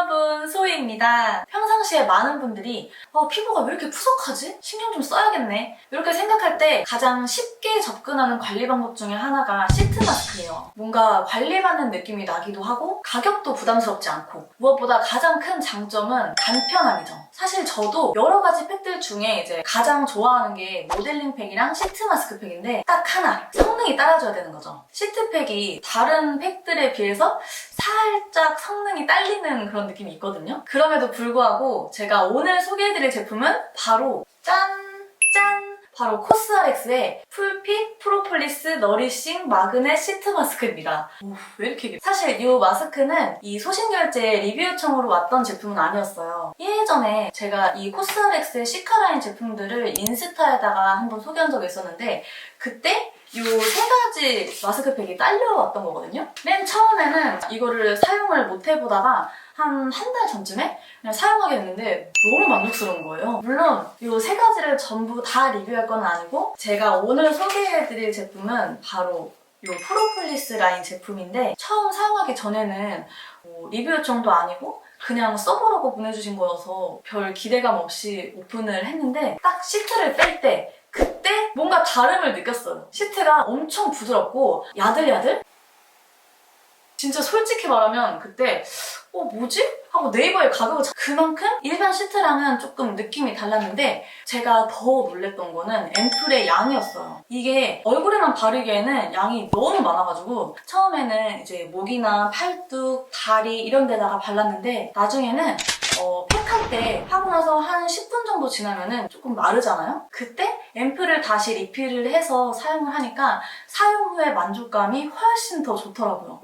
여러분, 소희입니다. 평상시에 많은 분들이 어, 피부가 왜 이렇게 푸석하지? 신경 좀 써야겠네. 이렇게 생각할 때 가장 쉽게 접근하는 관리 방법 중에 하나가 시트 마스크예요. 뭔가 관리받는 느낌이 나기도 하고 가격도 부담스럽지 않고 무엇보다 가장 큰 장점은 간편함이죠. 사실 저도 여러 가지 팩들 중에 이제 가장 좋아하는 게 모델링 팩이랑 시트 마스크 팩인데 딱 하나 성능이 따라줘야 되는 거죠. 시트 팩이 다른 팩들에 비해서 살짝 성능이 딸리는 그런 느낌이 있거든요. 그럼에도 불구하고 제가 오늘 소개해드릴 제품은 바로 짠! 짠! 바로 코스알엑스의 풀핏 프로폴리스 너리싱 마그넷 시트 마스크입니다. 오, 왜 이렇게 길- 사실 이 마스크는 이 소신결제 리뷰 요청으로 왔던 제품은 아니었어요. 예전에 제가 이 코스알엑스의 시카라인 제품들을 인스타에다가 한번 소개한 적이 있었는데 그때 이세 가지 마스크팩이 딸려왔던 거거든요. 맨 처음에는 이거를 사용을 못 해보다가 한 한 달 전쯤에 그냥 사용하게 됐는데 너무 만족스러운 거예요. 물론 이 세 가지를 전부 다 리뷰할 건 아니고 제가 오늘 소개해드릴 제품은 바로 이 프로폴리스 라인 제품인데 처음 사용하기 전에는 뭐 리뷰 요청도 아니고 그냥 써보라고 보내주신 거여서 별 기대감 없이 오픈을 했는데 딱 시트를 뺄때 그때 뭔가 다름을 느꼈어요. 시트가 엄청 부드럽고 야들야들? 진짜 솔직히 말하면 그때 어 뭐지? 하고 네이버에 가격을 자- 그만큼 일반 시트랑은 조금 느낌이 달랐는데 제가 더 놀랬던 거는 앰플의 양이었어요. 이게 얼굴에만 바르기에는 양이 너무 많아가지고 처음에는 이제 목이나 팔뚝, 다리 이런 데다가 발랐는데 나중에는 어, 팩할 때 하고 나서 한 10분 정도 지나면은 조금 마르잖아요? 그때 앰플을 다시 리필을 해서 사용을 하니까 사용 후에 만족감이 훨씬 더 좋더라고요.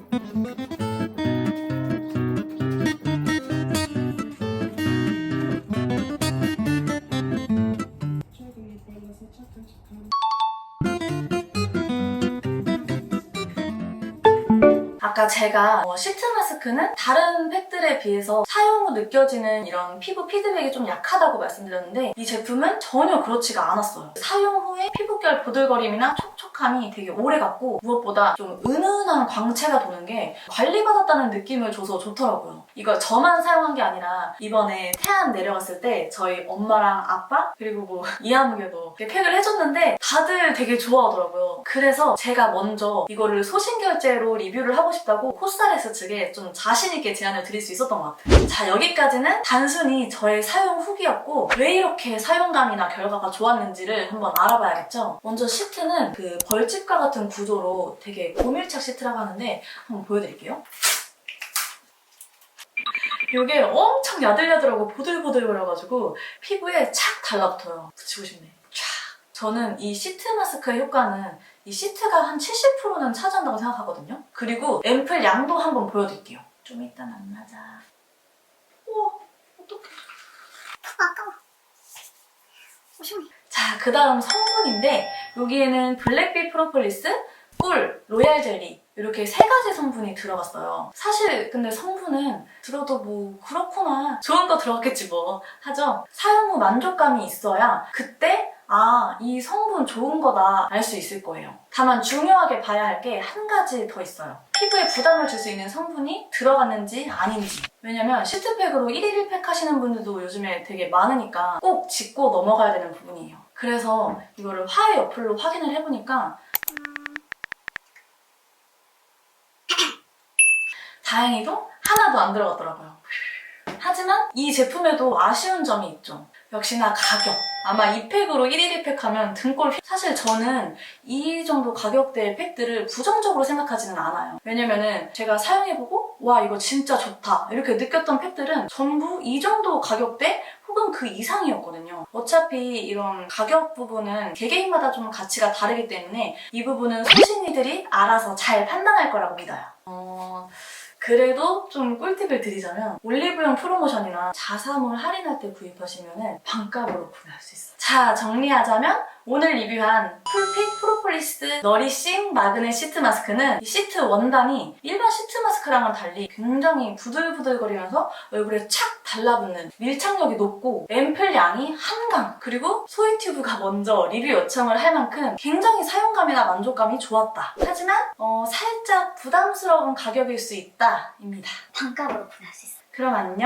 아까 제가 어, 시트 마스크는 다른 팩들에 비해서 사용 후 느껴지는 이런 피부 피드백이 좀 약하다고 말씀드렸는데 이 제품은 전혀 그렇지가 않았어요. 사용 후에 피부결 보들거림이나 촉촉 함이 되게 오래 갔고 무엇보다 좀 은은한 광채가 도는 게 관리받았다는 느낌을 줘서 좋더라고요. 이걸 저만 사용한 게 아니라 이번에 태안 내려갔을 때 저희 엄마랑 아빠 그리고 뭐 이하무게도 팩을 해줬는데 다들 되게 좋아하더라고요. 그래서 제가 먼저 이거를 소신결제로 리뷰를 하고 싶다고 코스타레스 측에 좀 자신있게 제안을 드릴 수 있었던 것 같아요. 자, 여기까지는 단순히 저의 사용 후기였고 왜 이렇게 사용감이나 결과가 좋았는지를 한번 알아봐야겠죠? 먼저 시트는 그 벌집과 같은 구조로 되게 고밀착 시트라고 하는데 한번 보여드릴게요. 이게 엄청 야들야들하고 보들보들 거려가지고 피부에 착 달라붙어요. 붙이고 싶네. 쫙. 저는 이 시트 마스크의 효과는 이 시트가 한 70%는 차지한다고 생각하거든요. 그리고 앰플 양도 한번 보여드릴게요. 좀 이따 만나자. 우와, 어떡해. 아까워. 오시오니. 자, 그 다음 성분인데 여기에는 블랙비 프로폴리스, 꿀, 로얄 젤리 이렇게 세 가지 성분이 들어갔어요. 사실 근데 성분은 들어도 뭐 그렇구나 좋은 거 들어갔겠지 뭐 하죠. 사용 후 만족감이 있어야 그때 아, 이 성분 좋은 거다 알 수 있을 거예요. 다만 중요하게 봐야 할 게 한 가지 더 있어요. 피부에 부담을 줄 수 있는 성분이 들어갔는지 아닌지. 왜냐면 시트팩으로 1일 1팩 하시는 분들도 요즘에 되게 많으니까 꼭 짚고 넘어가야 되는 부분이에요. 그래서 이거를 화해 어플로 확인을 해보니까 다행히도 하나도 안 들어갔더라고요. 하지만 이 제품에도 아쉬운 점이 있죠. 역시나 가격. 아마 이 팩으로 1일 1팩 하면 등골 휘- 사실 저는 이 정도 가격대의 팩들을 부정적으로 생각하지는 않아요. 왜냐면은 제가 사용해보고 와 이거 진짜 좋다 이렇게 느꼈던 팩들은 전부 이 정도 가격대 혹은 그 이상이었거든요. 어차피 이런 가격 부분은 개개인마다 좀 가치가 다르기 때문에 이 부분은 소신이들이 알아서 잘 판단할 거라고 믿어요. 어... 그래도 좀 꿀팁을 드리자면 올리브영 프로모션이나 자사몰 할인할 때 구입하시면 반값으로 구매할 수 있어요. 자 정리하자면 오늘 리뷰한 풀핏 프로폴리스 너리싱 마그넷 시트 마스크는 이 시트 원단이 일반 시트 마스크랑은 달리 굉장히 부들부들거리면서 얼굴에 착 달라붙는 밀착력이 높고 앰플 양이 한강 그리고 소이튜브가 먼저 리뷰 요청을 할 만큼 굉장히 사용감이나 만족감이 좋았다. 하지만 어, 살짝 부담스러운 가격일 수 있다 입니다. 반값으로 구매할 수 있어. 그럼 안녕.